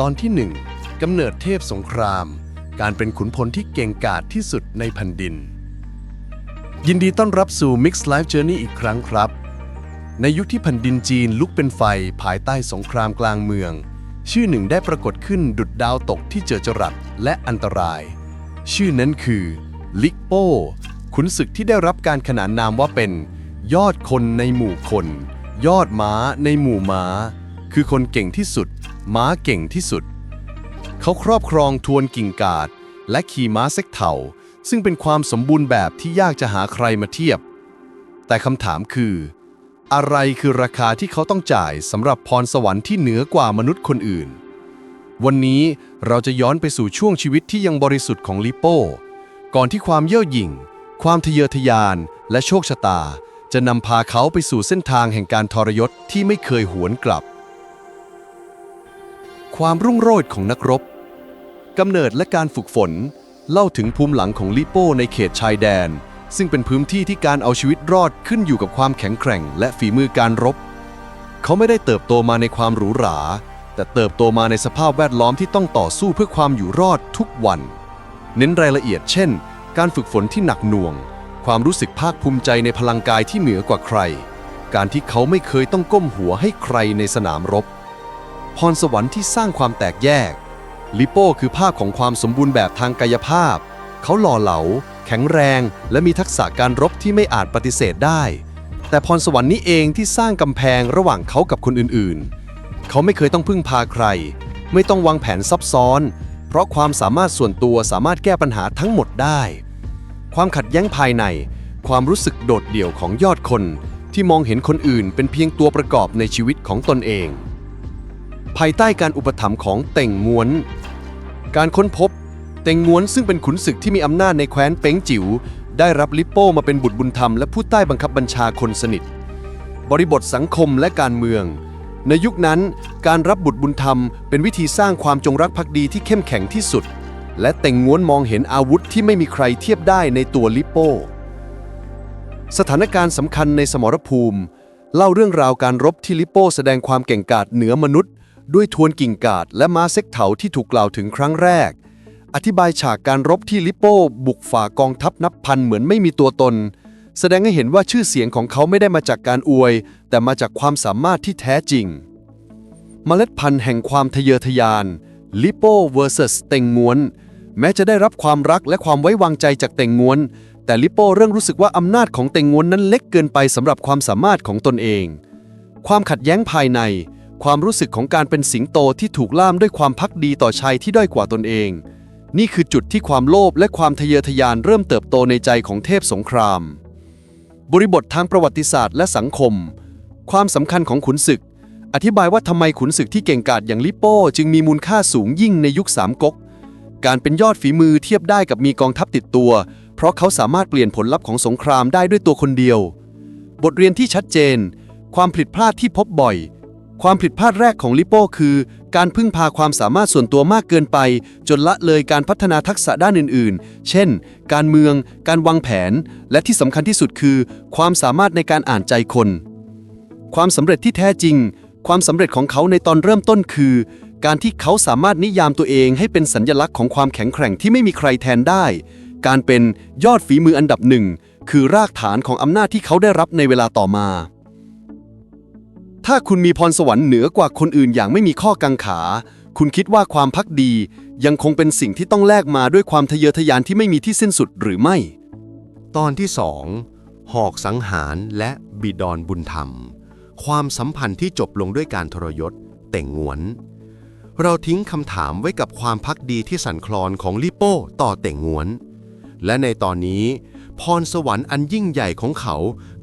ตอนที่ 1กำเนิดเทพสงคราม การเป็นขุนพลที่เก่งกาจที่สุดในแผ่นดิน ยินดีต้อนรับสู่ Mixed Life Journey อีกครั้งครับ ในยุคที่แผ่นดินจีนลุกเป็นไฟภายใต้สงครามกลางเมือง ชื่อหนึ่งได้ปรากฏขึ้นดุดดาวตกที่เจอจรัสและอันตราย ชื่อนั้นคือลิกโป้ ขุนศึกที่ได้รับการขนานนามว่าเป็น ยอดคนในหมู่คน ยอดม้าในหมู่ม้า คือคนเก่งที่สุด ม้าเก่งที่สุด เขาครอบครองทวนกิ่งกาด และขี่ม้าเซ็กเถาซึ่งเป็นความสมบูรณ์แบบที่ยากจะหาใครมาเทียบ แต่คำถามคือ อะไรคือราคาที่เขาต้องจ่ายสำหรับพรสวรรค์ที่เหนือกว่ามนุษย์คนอื่น วันนี้เราจะย้อนไปสู่ช่วงชีวิตที่ยังบริสุทธิ์ของลิโป้ ก่อนที่ความเย่อหยิ่ง ความทะเยอทะยาน และโชคชะตา จะนำพาเขาไปสู่เส้นทางแห่งการทรยศที่ไม่เคยหวนกลับ ความรุ่งโรจน์ของนักรบกำเนิดและการฝึกฝน เล่าถึงภูมิหลังของลิโป้ในเขตชายแดน ซึ่งเป็นพื้นที่ที่การเอาชีวิตรอดขึ้นอยู่กับความแข็งแกร่ง และฝีมือการรบ เขาไม่ได้เติบโตมาในความหรูหรา แต่เติบโตมาในสภาพแวดล้อมที่ต้องต่อสู้เพื่อความอยู่รอดทุกวัน เน้นรายละเอียดเช่น การฝึกฝนที่หนักหน่วง ความรู้สึกภาคภูมิใจในพลังกายที่เหนือกว่าใคร การที่เขาไม่เคยต้องก้มหัวให้ใครในสนามรบ พรสวรรค์ที่สร้างความแตกแยก ลิโป้คือภาพของความสมบูรณ์แบบทางกายภาพ เขาหล่อเหลา แข็งแรง และมีทักษะการรบที่ไม่อาจปฏิเสธได้ แต่พรสวรรค์นี้เองที่สร้างกำแพงระหว่างเขากับคนอื่นๆ เขาไม่เคยต้องพึ่งพาใคร ไม่ต้องวางแผนซับซ้อน เพราะความสามารถส่วนตัวสามารถแก้ปัญหาทั้งหมดได้ ความขัดแย้งภายใน ความรู้สึกโดดเดี่ยวของยอดคนที่มองเห็นคนอื่นเป็นเพียงตัวประกอบในชีวิตของตนเอง ภายใต้การอุปถัมภ์ของเต่งม้วน การค้นพบ เต่งม้วนซึ่งเป็นขุนศึกที่มีอำนาจในแคว้นเป้งจิ๋วได้รับลิปโป้มาเป็นบุตรบุญธรรมและผู้ใต้บังคับบัญชาคนสนิท บริบทสังคมและการเมือง ในยุคนั้น การรับบุตรบุญธรรม เป็นวิธีสร้างความจงรักภักดีที่เข้มแข็งที่สุด และเต่งม้วนมองเห็นอาวุธที่ไม่มีใครเทียบได้ในตัวลิปโป้ สถานการณ์สำคัญในสมรภูมิ เล่าเรื่องราวการรบที่ลิปโป้แสดงความเก่งกาจเหนือมนุษย์ ด้วยทวนกิ่งกาดและม้าเซ็กเถาที่ถูกกล่าวถึงครั้งแรก อธิบายฉากการรบที่ลิปโป้ บุกฝ่ากองทัพนับพันเหมือนไม่มีตัวตน แสดงให้เห็นว่าชื่อเสียงของเขาไม่ได้มาจากการอวย แต่มาจากความสามารถที่แท้จริง เมล็ดพันธุ์แห่งความทะเยอทะยานลิโป้ vs เต็งง้วน แม้จะได้รับความรักและความไว้วางใจจากเต็งง้วน แต่ลิโป้เริ่มรู้สึกว่าอำนาจของเต็งง้วนนั้นเล็กเกินไปสำหรับความสามารถของตนเอง ความขัดแย้งภายใน ความรู้สึกของการเป็นสิงโตที่ถูกล่ามด้วยความพักดีต่อชายที่ด้อยกว่าตนเอง นี่คือจุดที่ความโลภและความทะเยอทะยานเริ่มเติบโตในใจของเทพสงคราม บริบททางประวัติศาสตร์และสังคม ความสำคัญของขุนศึก อธิบายว่าทำไมขุนศึกที่เก่งกาจอย่างลิโป้ จึงมีมูลค่าสูงยิ่งในยุคสามก๊กการเป็นยอดฝีมือเทียบได้กับมีกองทัพติดตัว เพราะเขาสามารถเปลี่ยนผลลัพธ์ของสงครามได้ด้วยตัวคนเดียว บทเรียนที่ชัดเจน ความผิดพลาดที่พบบ่อย ความผิดพลาดแรกของลิโป้คือ การพึ่งพาความสามารถส่วนตัวมากเกินไป จนละเลยการพัฒนาทักษะด้านอื่น ๆ เช่น การเมือง การวางแผน และที่สำคัญที่สุดคือ ความสามารถในการอ่านใจคน ความสำเร็จที่แท้จริง ความสำเร็จของเขาในตอนเริ่มต้นคือ การที่เขาสามารถนิยามตัวเองให้เป็นสัญญลักษณ์ของความแข็งแกร่งที่ไม่มีใครแทนได้ การเป็นยอดฝีมืออันดับหนึ่งคือรากฐานของอำนาจที่เขาได้รับในเวลาต่อมา ถ้าคุณมีพรสวรรค์เหนือกว่าคนอื่นอย่างไม่มีข้อกังขา คุณคิดว่าความพักดียังคงเป็นสิ่งที่ต้องแลกมาด้วยความทะเยอทะยานที่ไม่มีที่สิ้นสุดหรือไม่ ตอนที่สองหอกสังหารและบิดอนบุญธรรม ความสัมพันธ์ที่จบลงด้วยการทรยศเต่งงวน เราทิ้งคำถามไว้กับความพักดีที่สั่นคลอนของลิโป้ต่อเต่งงวน และในตอนนี้ พรสวรรค์อันยิ่งใหญ่ของเขา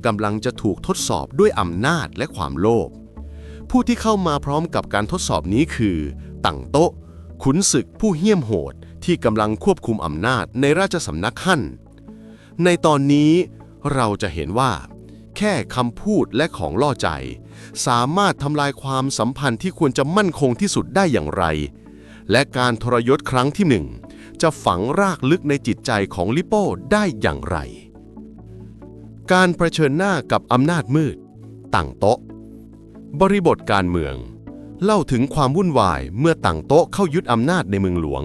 กำลังจะถูกทดสอบด้วยอำนาจและความโลภผู้ที่เข้ามาพร้อมกับการทดสอบนี้คือ ตั่งโต๊ะ ขุนศึกผู้เหี้ยมโหดที่กำลังควบคุมอำนาจในราชสำนักฮั่น ในตอนนี้เราจะเห็นว่า แค่คำพูดและของล่อใจ สามารถทำลายความสัมพันธ์ที่ควรจะมั่นคงที่สุดได้อย่างไร และการทรยศครั้งที่หนึ่งจะฝังรากลึกในจิตใจของลิโป้ได้อย่างไร การเผชิญหน้ากับอำนาจมืดตั้งโต๊ะ บริบทการเมือง เล่าถึงความวุ่นวายเมื่อต่างโต๊ะเข้ายึดอำนาจในเมืองหลวง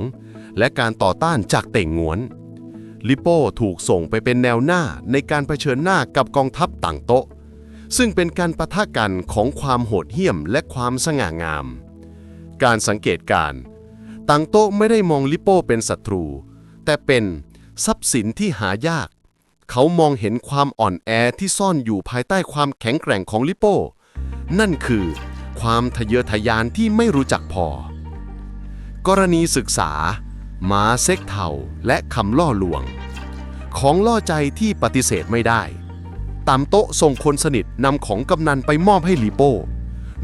และการต่อต้านจากเต่งงวน ลิโป้ถูกส่งไปเป็นแนวหน้าในการเผชิญหน้ากับกองทัพต่างโต๊ะ ซึ่งเป็นการประทะกันของความโหดเหี้ยมและความสง่างาม การสังเกตการต่างโต๊ะไม่ได้มองลิโป้เป็นศัตรู แต่เป็นทรัพย์สินที่หายาก เขามองเห็นความอ่อนแอที่ซ่อนอยู่ภายใต้ความแข็งแกร่งของลิโป้ นั่นคือ ความทะเยอทะยานที่ไม่รู้จักพอ กรณีศึกษาหมาเซ็กเทาและคำล่อลวง ของล่อใจที่ปฏิเสธไม่ได้ ตามโต๊ะส่งคนสนิทนำของกำนันไปมอบให้ลิโป้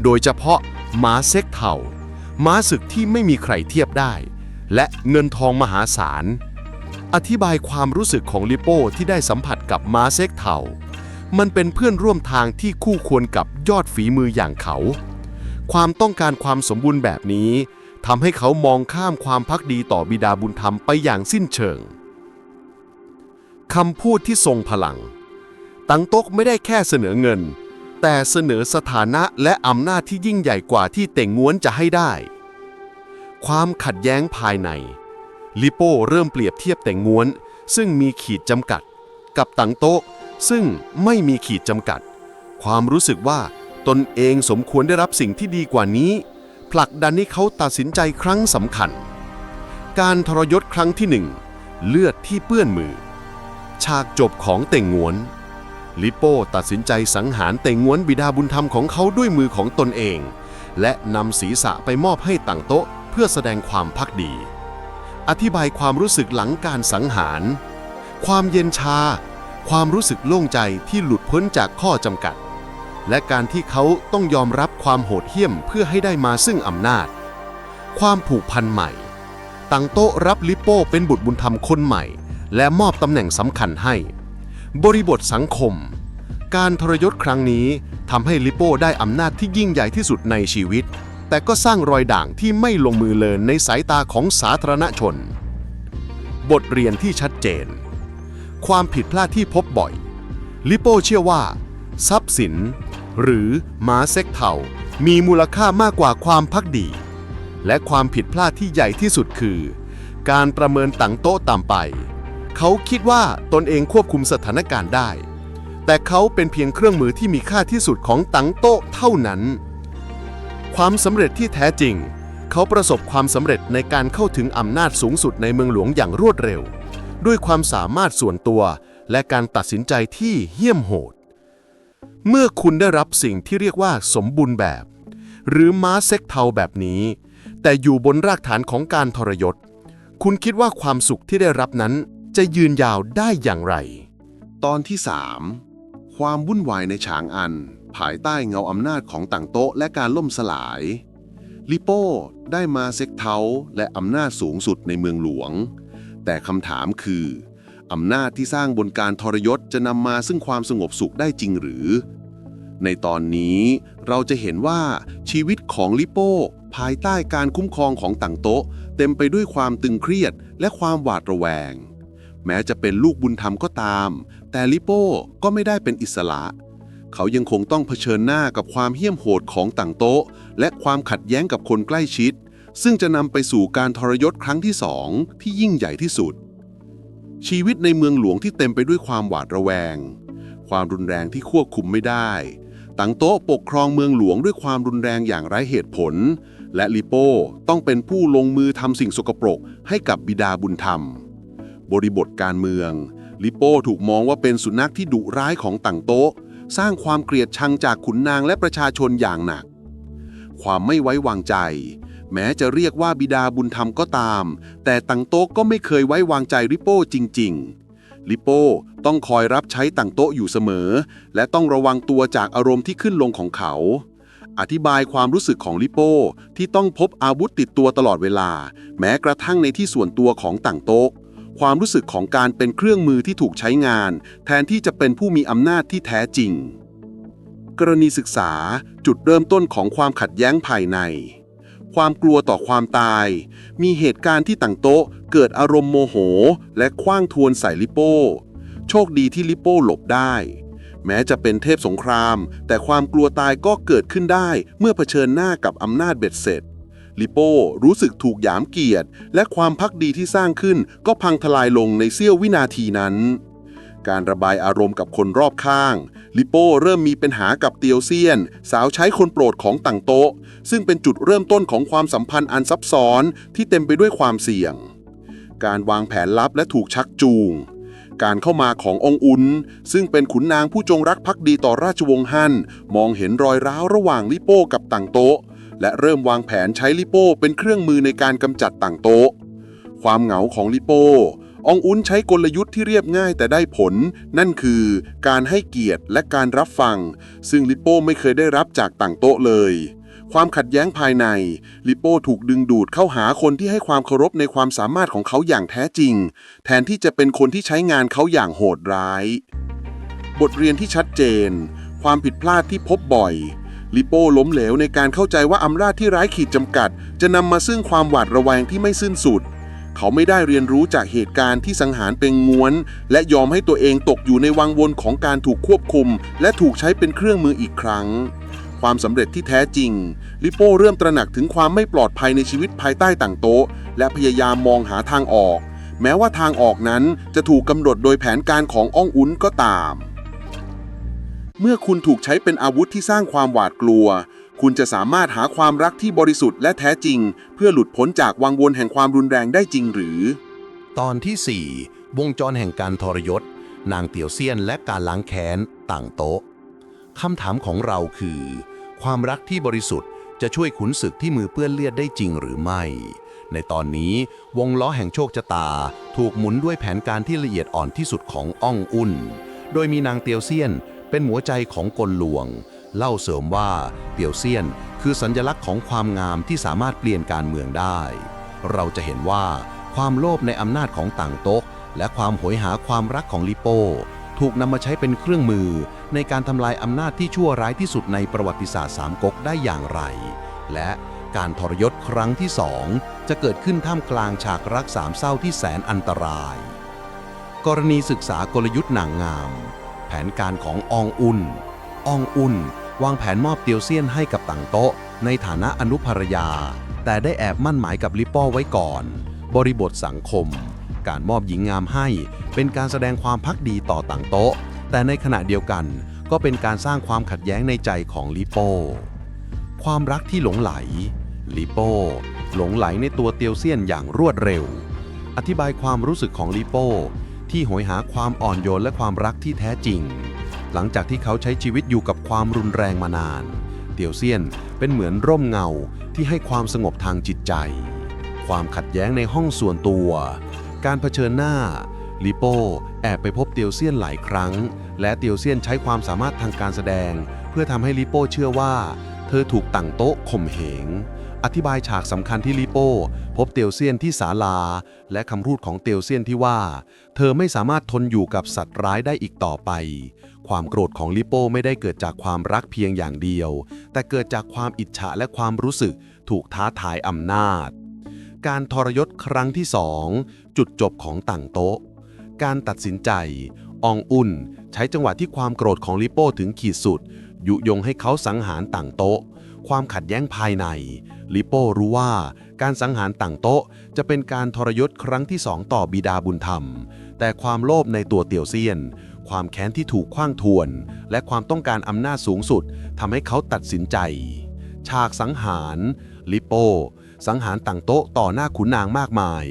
โดยเฉพาะหมาเซ็กเทาม้าศึกที่ไม่มีใครเทียบได้ และเงินทองมหาศาล อธิบายความรู้สึกของลิโป้ที่ได้สัมผัสกับม้าเซ็กเทามันเป็นเพื่อนร่วมทางที่คู่ควรกับยอดฝีมืออย่างเขา ความต้องการความสมบูรณ์แบบนี้ทำให้เขามองข้ามความพักดีต่อบิดาบุญธรรมไปอย่างสิ้นเชิงคำพูดที่ทรงพลัง ตังโต๊กไม่ได้แค่เสนอเงิน แต่เสนอสถานะและอำนาจที่ยิ่งใหญ่กว่าที่เต่งง้วนจะให้ได้ ความขัดแย้งภายใน ลิโป้เริ่มเปรียบเทียบแต่งง้วน ซึ่งมีขีดจำกัด กับตังโต๊ะ ซึ่งไม่มีขีดจำกัด ความรู้สึกว่าตนเองสมควรได้รับสิ่งที่ดีกว่านี้ ผลักดันให้เขาตัดสินใจครั้งสำคัญ การทรยศครั้งที่หนึ่งเลือดที่เปื้อนมือ ฉากจบของเต่งงวน ลิโป้ตัดสินใจสังหารเต่งงวนบิดาบุญธรรมของเขาด้วยมือของตนเอง และนำศีรษะไปมอบให้ต่างโต๊ะเพื่อแสดงความพักดี อธิบายความรู้สึกหลังการสังหาร ความเย็นชา ความรู้สึกโล่งใจที่หลุดพ้นจากข้อจำกัด และการที่เขาต้องยอมรับความโหดเหี้ยมเพื่อให้ได้มาซึ่งอำนาจ ความผูกพันใหม่ ตังโต๊ะรับลิโป้เป็นบุตรบุญธรรมคนใหม่ และมอบตำแหน่งสำคัญให้ บริบทสังคม การทรยศครั้งนี้ทำให้ลิโป้ได้อำนาจที่ยิ่งใหญ่ที่สุดในชีวิต แต่ก็สร้างรอยด่างที่ไม่ลงมือเลินในสายตาของสาธารณชน บทเรียนที่ชัดเจน ความผิดพลาดที่พบบ่อย ลิโป้เชื่อว่า ทรัพย์สิน หรือม้าเซ็กเทามีมูลค่ามากกว่าความพักดี และความผิดพลาดที่ใหญ่ที่สุดคือ การประเมินตังโต๊ะต่ำไป เขาคิดว่าตนเองควบคุมสถานการณ์ได้ แต่เขาเป็นเพียงเครื่องมือที่มีค่าที่สุดของตังโต๊ะเท่านั้น ความสำเร็จที่แท้จริง เขาประสบความสำเร็จในการเข้าถึงอำนาจสูงสุดในเมืองหลวงอย่างรวดเร็ว ด้วยความสามารถส่วนตัว และการตัดสินใจที่เหี้ยมโหด เมื่อคุณได้รับสิ่งที่เรียกว่าสมบูรณ์แบบ หรือม้าเซ็กเทาแบบนี้ แต่อยู่บนรากฐานของการทรยศ คุณคิดว่าความสุขที่ได้รับนั้นจะยืนยาวได้อย่างไร ตอนที่ 3 ความวุ่นวายในฉางอัน ภายใต้เงาอำนาจของต่างโต๊ะและการล่มสลาย ลิโป้ได้มาเซ็กเทาและอำนาจสูงสุดในเมืองหลวง แต่คำถามคืออำนาจที่สร้างบนการทรยศจะนำมาซึ่งความสงบสุขได้จริงหรือ ในตอนนี้เราจะเห็นว่าชีวิตของลิโป้ภายใต้การคุ้มครองของต่างโต๊ะ เต็มไปด้วยความตึงเครียดและความหวาดระแวง แม้จะเป็นลูกบุญธรรมก็ตาม แต่ลิโป้ก็ไม่ได้เป็นอิสระ เขายังคงต้องเผชิญหน้ากับความเหี้ยมโหดของต่างโต๊ะ และความขัดแย้งกับคนใกล้ชิด ซึ่งจะนำไปสู่การทรยศครั้งที่สองที่ยิ่งใหญ่ที่สุด ชีวิตในเมืองหลวงที่เต็มไปด้วยความหวาดระแวง ความรุนแรงที่ควบคุมไม่ได้ตังโต๊ะปกครองเมืองหลวงด้วยความรุนแรงอย่างไร้เหตุผล และลิโป้ต้องเป็นผู้ลงมือทำสิ่งสกปรกให้กับบิดาบุญธรรม บริบทการเมือง ลิโป้ถูกมองว่าเป็นสุนัขที่ดุร้ายของต่างโต๊ะ สร้างความเกลียดชังจากขุนนางและประชาชนอย่างหนัก ความไม่ไว้วางใจ แม้จะเรียกว่าบิดาบุญธรรมก็ตาม แต่ตังโต๊ะก็ไม่เคยไว้วางใจลิโป้จริง ๆ ลิโป้ต้องคอยรับใช้ตังโต๊ะอยู่เสมอ และต้องระวังตัวจากอารมณ์ที่ขึ้นลงของเขา อธิบายความรู้สึกของลิโป้ที่ต้องพบอาวุธติดตัวตลอดเวลา แม้กระทั่งในที่ส่วนตัวของต่างโต๊ะ ความรู้สึกของการเป็นเครื่องมือที่ถูกใช้งาน แทนที่จะเป็นผู้มีอำนาจที่แท้จริง กรณีศึกษาจุดเริ่มต้นของความขัดแย้งภายใน ความกลัวต่อความตาย มีเหตุการณ์ที่ต่างโต๊ะ เกิดอารมณ์โมโห และคว้างทวนใส่ลิโป้ โชคดีที่ลิโป้หลบได้แม้จะเป็นเทพสงคราม แต่ความกลัวตายก็เกิดขึ้นได้เมื่อเผชิญหน้ากับอำนาจเบ็ดเสร็จ ลิโป้รู้สึกถูกหยามเกียรติ และความพักดีที่สร้างขึ้นก็พังทลายลงในเสี้ยววินาทีนั้น การระบายอารมณ์กับคนรอบข้าง ลิโป้เริ่มมีปัญหากับเตียวเซียน สาวใช้คนโปรดของต่างโต๊ะ ซึ่งเป็นจุดเริ่มต้นของความสัมพันธ์อันซับซ้อนที่เต็มไปด้วยความเสี่ยง การวางแผนลับและถูกชักจูงการเข้ามาขององค์อุนซึ่งเป็นขุนนางผู้จงรักภักดีต่อราชวงศ์ฮั่นมองเห็นรอยร้าวระหว่างลิโป้กับต่างโต๊ะ และเริ่มวางแผนใช้ลิโป้เป็นเครื่องมือในการกำจัดต่างโต๊ะ ความเหงาของลิโป้อองอุนใช้กลยุทธ์ที่เรียบง่ายแต่ได้ผล นั่นคือการให้เกียรติและการรับฟัง ซึ่งลิโป้ไม่เคยได้รับจากต่างโต๊ะเลย ความขัดแย้งภายใน ลิโป้ถูกดึงดูดเข้าหาคนที่ให้ความเคารพในความสามารถของเขาอย่างแท้จริง แทนที่จะเป็นคนที่ใช้งานเขาอย่างโหดร้าย บทเรียนที่ชัดเจน ความผิดพลาดที่พบบ่อย ลิโป้ล้มเหลวในการเข้าใจว่าอำนาจที่ไร้ขีดจำกัด จะนำมาซึ่งความหวาดระแวงที่ไม่สิ้นสุด เขาไม่ได้เรียนรู้จากเหตุการณ์ที่สังหารเป็นง้วน และยอมให้ตัวเองตกอยู่ในวังวนของการถูกควบคุม และถูกใช้เป็นเครื่องมืออีกครั้ง ความสำเร็จที่แท้จริง ลิโป้เริ่มตระหนักถึงความไม่ปลอดภัยในชีวิตภายใต้ต่างโต๊ะ และพยายามมองหาทางออก แม้ว่าทางออกนั้นจะถูกกำหนดโดยแผนการของอ้องอุนก็ตาม เมื่อคุณถูกใช้เป็นอาวุธที่สร้างความหวาดกลัว คุณจะสามารถหาความรักที่บริสุทธิ์และแท้จริง เพื่อหลุดพ้นจากวังวนแห่งความรุนแรงได้จริงหรือ ตอนที่ 4 วงจรแห่งการทรยศ นางเตียวเซียนและการล้างแค้นต่างโต๊ะคำถามของเราคือ ความรักที่บริสุทธิ์จะช่วยขุนศึกที่มือเปื้อนเลือดได้จริงหรือไม่ ในตอนนี้วงล้อแห่งโชคชะตา ถูกหมุนด้วยแผนการที่ละเอียดอ่อนที่สุดของอ้องอุ่น โดยมีนางเตียวเซียน เป็นหัวใจของกลหลวง เล่าเสริมว่าเตียวเซียนคือสัญลักษณ์ของความงามที่สามารถเปลี่ยนการเมืองได้ เราจะเห็นว่าความโลภในอำนาจของต่างโต๊ะและความโหยหาความรักของลิโป้ถูกนำมาใช้เป็นเครื่องมือ ในการทำลายอำนาจที่ชั่วร้ายที่สุดในประวัติศาสตร์สามก๊กได้อย่างไร และการทรยศครั้งที่สองจะเกิดขึ้นท่ามกลางฉากรักสามเศร้าที่แสนอันตราย กรณีศึกษากลยุทธ์หนังงาม ผนการของอองอุนอองอุนวางแผนมอบเตียวเซียนให้กับต่างโต๊ะ ในฐานะอนุภรรยา แต่ได้แอบมั่นหมายกับลิปโป้ไว้ก่อน บริบทสังคม การมอบหญิงงามให้ เป็นการแสดงความพักดีต่อต่างโต๊ะ แต่ในขณะเดียวกันก็เป็นการสร้างความขัดแย้งในใจของลิโป้ ความรักที่หลงไหล ลิโป้หลงไหลในตัวเตียวเซียนอย่างรวดเร็ว อธิบายความรู้สึกของลิโป้ ที่โหยหาความอ่อนโยนและความรักที่แท้จริง หลังจากที่เขาใช้ชีวิตอยู่กับความรุนแรงมานาน เตียวเซียนเป็นเหมือนร่มเงาที่ให้ความสงบทางจิตใจ ความขัดแย้งในห้องส่วนตัว การเผชิญหน้าลิโป้แอบไปพบเตียวเซียนหลายครั้ง และเตียวเซียนใช้ความสามารถทางการแสดง เพื่อทำให้ลิโป้เชื่อว่า เธอถูกตั้งโต๊ะข่มเหง อธิบายฉากสำคัญที่ลิโป้ พบเตียวเซียนที่ศาลา และคำพูดของเตียวเซียนที่ว่า เธอไม่สามารถทนอยู่กับสัตว์ร้ายได้อีกต่อไป ความโกรธของลิโป้ไม่ได้เกิดจากความรักเพียงอย่างเดียว แต่เกิดจากความอิจฉาและความรู้สึกถูกท้าทายอำนาจ การทรยศครั้งที่สองจุดจบของต่างโต๊ะ การตัดสินใจ อองอุ่น ใช้จังหวะที่ความโกรธของลิโป้ถึงขีดสุด ยุยงให้เขาสังหารต่างโต๊ะ ความขัดแย้งภายใน ลิโป้รู้ว่าการสังหารต่างโต๊ะ จะเป็นการทรยศครั้งที่สองต่อบิดาบุญธรรม แต่ความโลภในตัวเตียวเซียน ความแค้นที่ถูกขว้างทวน และความต้องการอำนาจสูงสุดทำให้เขาตัดสินใจ ฉากสังหาร ลิโป้สังหารต่างโต๊ะต่อหน้าขุนนางมากมาย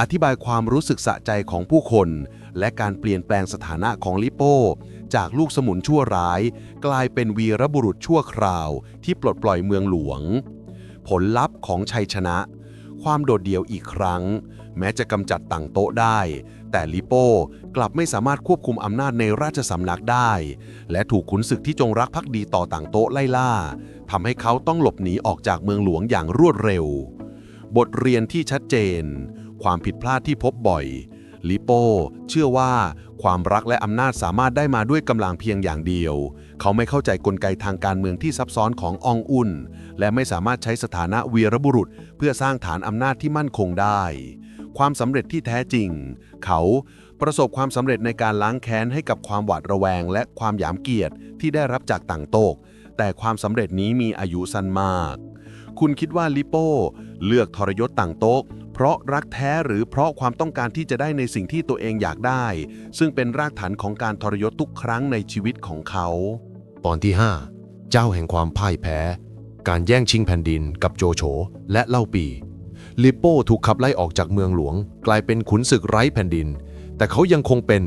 อธิบายความรู้สึกสะใจของผู้คน และการเปลี่ยนแปลงสถานะของลิโป้ จากลูกสมุนชั่วร้าย กลายเป็นวีรบุรุษชั่วคราว ที่ปลดปล่อยเมืองหลวง ผลลัพธ์ของชัยชนะ ความโดดเดี่ยวอีกครั้ง แม้จะกำจัดต่างโต๊ะได้ แต่ลิโป้กลับไม่สามารถควบคุมอำนาจในราชสำนักได้ และถูกขุนศึกที่จงรักภักดีต่อต่างโต๊ะไล่ล่าทำให้เขาต้องหลบหนีออกจากเมืองหลวงอย่างรวดเร็ว บทเรียนที่ชัดเจน ความผิดพลาดที่พบบ่อย ลิโป้เชื่อว่าความรักและอำนาจสามารถได้มาด้วยกำลังเพียงอย่างเดียว เขาไม่เข้าใจกลไกทางการเมืองที่ซับซ้อนขององอุ่น และไม่สามารถใช้สถานะวีรบุรุษ เพื่อสร้างฐานอำนาจที่มั่นคงได้ ความสำเร็จที่แท้จริง เขาประสบความสำเร็จในการล้างแค้นให้กับความหวาดระแวง และความหยามเกียรติที่ได้รับจากต่างโตก แต่ความสำเร็จนี้มีอายุสั้นมาก คุณคิดว่าลิโป้เลือกทรยศต่างโต๊ะ ราะรักแท้หรือเพราะความต้องการที่จะได้ในสิ่งที่ตัวเองอยากได้ ซึ่งเป็นรากฐานของการทรยศทุกครั้งในชีวิตของเขา ตอนที่ 5 เจ้าแห่งความพ่ายแพ้ การแย่งชิงแผ่นดินกับโจโฉและเล่าปี ลิปโป้ถูกขับไล่ออกจากเมืองหลวง กลายเป็นขุนศึกไร้แผ่นดิน แต่เขายังคงเป็น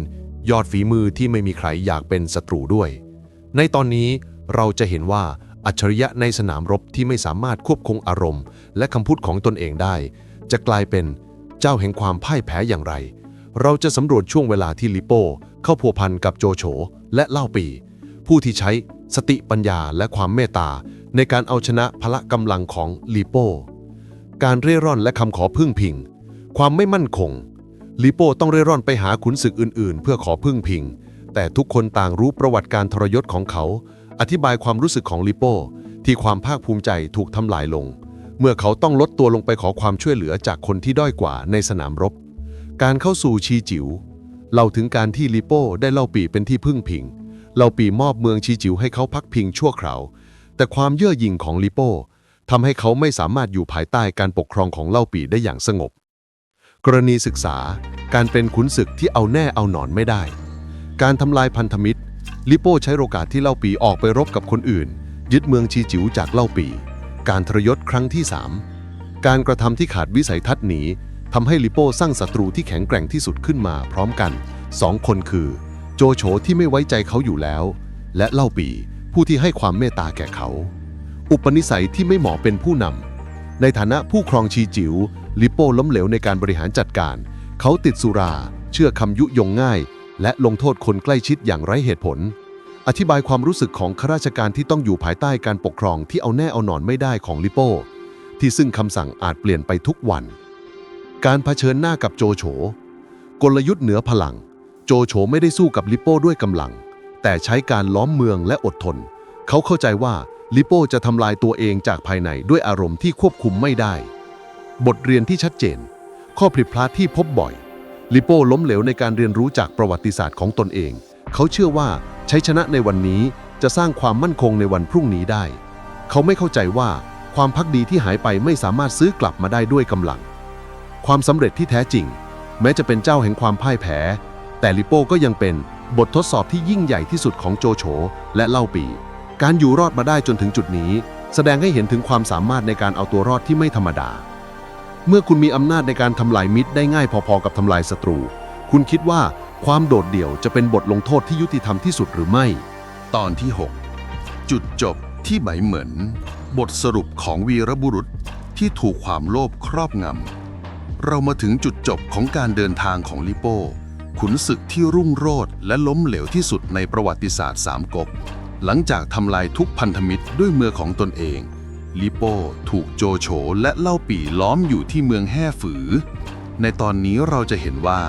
ยอดฝีมือที่ไม่มีใครอยากเป็นศัตรูด้วย ในตอนนี้เราจะเห็นว่าอัจฉริยะในสนามรบที่ไม่สามารถควบคุมอารมณ์ และคำพูดของตนเองได้ จะกลายเป็นเจ้าแห่งความพ่ายแพ้อย่างไร เราจะสำรวจช่วงเวลาที่ลิโป้เข้าพัวพันกับโจโฉและเล่าปี ผู้ที่ใช้สติปัญญาและความเมตตา ในการเอาชนะพละกำลังของลิโป้การเร่ร่อนและคำขอพึ่งพิง ความไม่มั่นคงลิโป้ต้องเร่ร่อนไปหาขุนศึกอื่น ๆ เพื่อขอพึ่งพิง แต่ทุกคนต่างรู้ประวัติการทรยศของเขา อธิบายความรู้สึกของลิโป้ที่ความภาคภูมิใจถูกทำลายลง เมื่อเขาต้องลดตัวลงไปขอความช่วยเหลือจากคนที่ด้อยกว่าในสนามรบ การเข้าสู่ชีจิว๋วเล่าถึงการที่ลิโป้ได้เล่าปีเป็นที่พึ่งพิงเล่าปีมอบเมืองชีจิ๋วให้เขาพักพิงชั่วคราว แต่ความเย่อหยิ่งของลิโป้ทำให้เขาไม่สามารถอยู่ภายใต้การปกครองของเล่าปีได้อย่างสงบ กรณีศึกษาการเป็นขุนศึกที่เอาแน่เอาหนอนไม่ได้ การทำลายพันธมิตร ลิโป้ใช้โอกาสที่เล่าปีออกไปรบกับคนอื่น ยึดเมืองชีจิ๋วจากเล่าปี การทรยศครั้งที่ 3 การกระทำที่ขาดวิสัยทัศน์หนีทำให้ลิโป้สร้างศัตรูที่แข็งแกร่งที่สุดขึ้นมาพร้อมกันสองคนคือ โจโฉที่ไม่ไว้ใจเขาอยู่แล้ว และเล่าปีผู้ที่ให้ความเมตตาแก่เขา อุปนิสัยที่ไม่เหมาะเป็นผู้นำในฐานะผู้ครองชีจิว๋วลิโป้ล้มเหลวในการบริหารจัดการ เขาติดสุรา เชื่อคำยุยงง่าย และลงโทษคนใกล้ชิดอย่างไร้เหตุผล อธิบายความรู้สึกของข้าราชการที่ต้องอยู่ภายใต้การปกครองที่เอาแน่เอาหนอนไม่ได้ของลิโป้ ที่ซึ่งคำสั่งอาจเปลี่ยนไปทุกวัน การเผชิญหน้ากับโจโฉ กลยุทธ์เหนือพลัง โจโฉไม่ได้สู้กับลิโป้ด้วยกำลัง แต่ใช้การล้อมเมืองและอดทน เขาเข้าใจว่าลิโป้จะทำลายตัวเองจากภายในด้วยอารมณ์ที่ควบคุมไม่ได้ บทเรียนที่ชัดเจน ข้อผิดพลาดที่พบบ่อย ลิโป้ล้มเหลวในการเรียนรู้จากประวัติศาสตร์ของตนเอง เขาเชื่อว่า ใช้ชนะในวันนี้จะสร้างความมั่นคงในวันพรุ่งนี้ได้ เขาไม่เข้าใจว่าความพักดีที่หายไปไม่สามารถซื้อกลับมาได้ด้วยกำลัง ความสำเร็จที่แท้จริง แม้จะเป็นเจ้าแห่งความพ่ายแพ้ แต่ลิโป้ก็ยังเป็นบททดสอบที่ยิ่งใหญ่ที่สุดของโจโฉและเล่าปี การอยู่รอดมาได้จนถึงจุดนี้ แสดงให้เห็นถึงความสามารถในการเอาตัวรอดที่ไม่ธรรมดา เมื่อคุณมีอำนาจในการทำลายมิตรได้ง่ายพอๆกับทำลายศัตรู คุณคิดว่า ความโดดเดี่ยวจะเป็นบทลงโทษที่ยุติธรรมที่สุดหรือไม่ ตอนที่ 6 จุดจบที่ไหมเหมือน บทสรุปของวีรบุรุษที่ถูกความโลภครอบงำ เรามาถึงจุดจบของการเดินทางของลิโป้ ขุนศึกที่รุ่งโรจน์และล้มเหลวที่สุดในประวัติศาสตร์สามก๊กหลังจากทำลายทุกพันธมิตรด้วยมือของตนเอง ลิโป้ถูกโจโฉและเล่าปี่ล้อมอยู่ที่เมืองแห่ฝือ ในตอนนี้เราจะเห็นว่า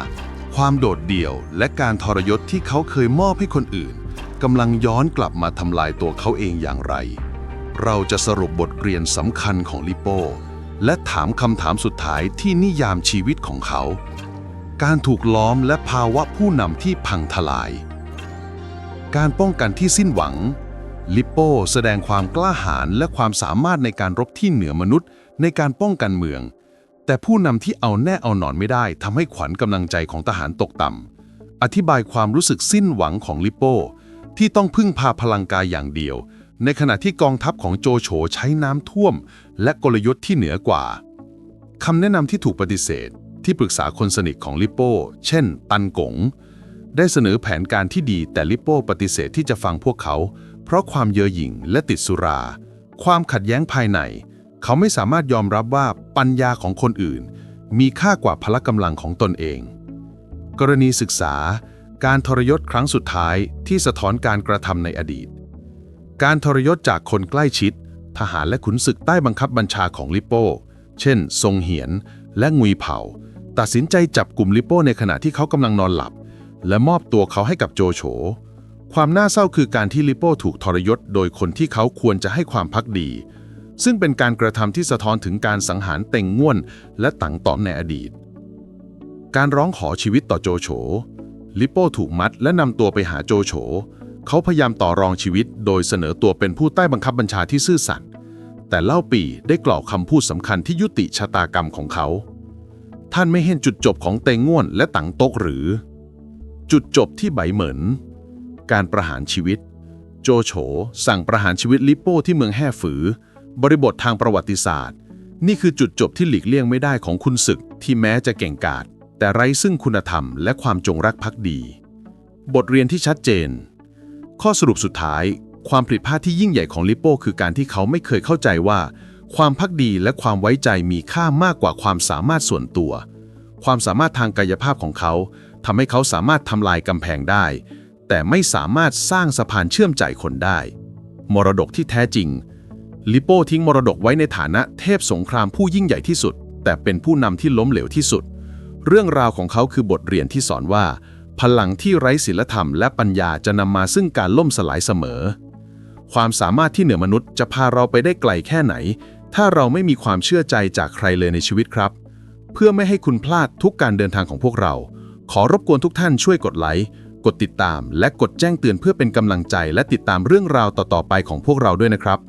ความโดดเดี่ยวและการทรยศที่เขาเคยมอบให้คนอื่นกำลังย้อนกลับมาทำลายตัวเขาเองอย่างไร เราจะสรุปบทเรียนสำคัญของลิโป้และถามคำถามสุดท้ายที่นิยามชีวิตของเขา การถูกล้อมและภาวะผู้นำที่พังทลาย การป้องกันที่สิ้นหวัง ลิโป้แสดงความกล้าหาญและความสามารถในการรบที่เหนือมนุษย์ในการป้องกันเมือง แต่ผู้นำที่เอาแน่เอาหนอนไม่ได้ทำให้ขวัญกำลังใจของทหารตกต่ำอธิบายความรู้สึกสิ้นหวังของลิปโป้ที่ต้องพึ่งพาพลังกายอย่างเดียว ในขณะที่กองทัพของโจโฉใช้น้ำท่วม และกลยุทธ์ที่เหนือกว่าคำแนะนำที่ถูกปฏิเสธ ที่ปรึกษาคนสนิทของลิปโป้ เช่น ตันกง ได้เสนอแผนการที่ดีแต่ลิปโป้ปฏิเสธที่จะฟังพวกเขา เพราะความเย่อหยิ่งและติดสุรา ความขัดแย้งภายใน เขาไม่สามารถยอมรับว่าปัญญาของคนอื่น มีค่ากว่าพละกำลังของตนเอง กรณีศึกษา การทรยศครั้งสุดท้ายที่สะท้อนการกระทำในอดีต การทรยศจากคนใกล้ชิด ทหารและขุนศึกใต้บังคับบัญชาของลิปโป้ เช่น ทรงเหียน และงุยเผา ตัดสินใจจับกลุ่มลิปโป้ในขณะที่เขากำลังนอนหลับ และมอบตัวเขาให้กับโจโฉความน่าเศร้าคือการที่ลิปโป้ถูกทรยศโดยคนที่เขาควรจะให้ความพักดี ซึ่งเป็นการกระทำที่สะท้อนถึงการสังหารเต็งง่วน และตังตอมในอดีต การร้องขอชีวิตต่อโจโฉ ลิปโป้ถูกมัดและนำตัวไปหาโจโฉ เขาพยายามต่อรองชีวิต โดยเสนอตัวเป็นผู้ใต้บังคับบัญชาที่ซื่อสัตย์แต่เล่าปีได้กล่าวคำพูดสำคัญที่ยุติชะตากรรมของเขา ท่านไม่เห็นจุดจบของเตงง่วนและตังต๊กหรือ จุดจบที่ไบเหมินการประหารชีวิต โจโฉสั่งประหารชีวิตลิปโป้ที่เมืองแห่ฝือ บริบททางประวัติศาสตร์ นี่คือจุดจบที่หลีกเลี่ยงไม่ได้ของคุณศึกที่แม้จะเก่งกาจแต่ไร้ซึ่งคุณธรรมและความจงรักภักดี บทเรียนที่ชัดเจน ข้อสรุปสุดท้าย ความผิดพลาดที่ยิ่งใหญ่ของลิปโป้คือการที่เขาไม่เคยเข้าใจว่า ความพักดีและความไว้ใจมีค่ามากกว่าความสามารถส่วนตัว ความสามารถทางกายภาพของเขาทำให้เขาสามารถทำลายกำแพงได้ แต่ไม่สามารถสร้างสะพานเชื่อมใจคนได้ มรดกที่แท้จริง ลิโป้ทิ้งมรดกไว้ในฐานะเทพสงครามผู้ยิ่งใหญ่ที่สุด แต่เป็นผู้นำที่ล้มเหลวที่สุด เรื่องราวของเขาคือบทเรียนที่สอนว่า พลังที่ไร้ศีลธรรมและปัญญาจะนำมาซึ่งการล่มสลายเสมอ ความสามารถที่เหนือมนุษย์จะพาเราไปได้ไกลแค่ไหน ถ้าเราไม่มีความเชื่อใจจากใครเลยในชีวิตครับ เพื่อไม่ให้คุณพลาดทุกการเดินทางของพวกเรา ขอรบกวนทุกท่านช่วยกดไลค์กดติดตามและกดแจ้งเตือนเพื่อเป็นกำลังใจและติดตามเรื่องราวต่อๆไปของพวกเราด้วยนะครับ